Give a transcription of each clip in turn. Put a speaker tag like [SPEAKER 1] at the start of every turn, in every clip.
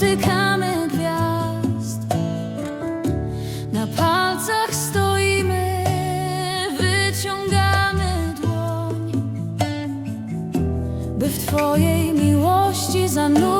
[SPEAKER 1] dotykamy gwiazd. Na palcach stoimy, wyciągamy dłoń By w Twojej miłości zanurzyć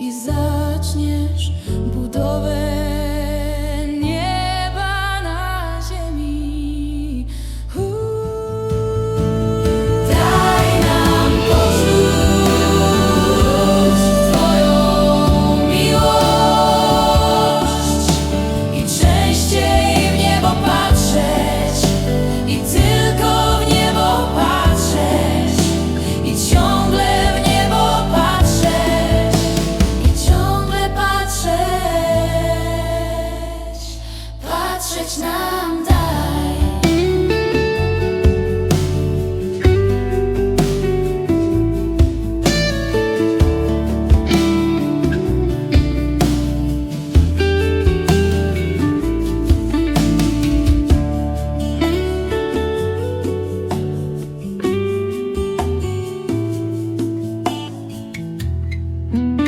[SPEAKER 1] i zaczniesz budowę patrzeć nam daj. Mm.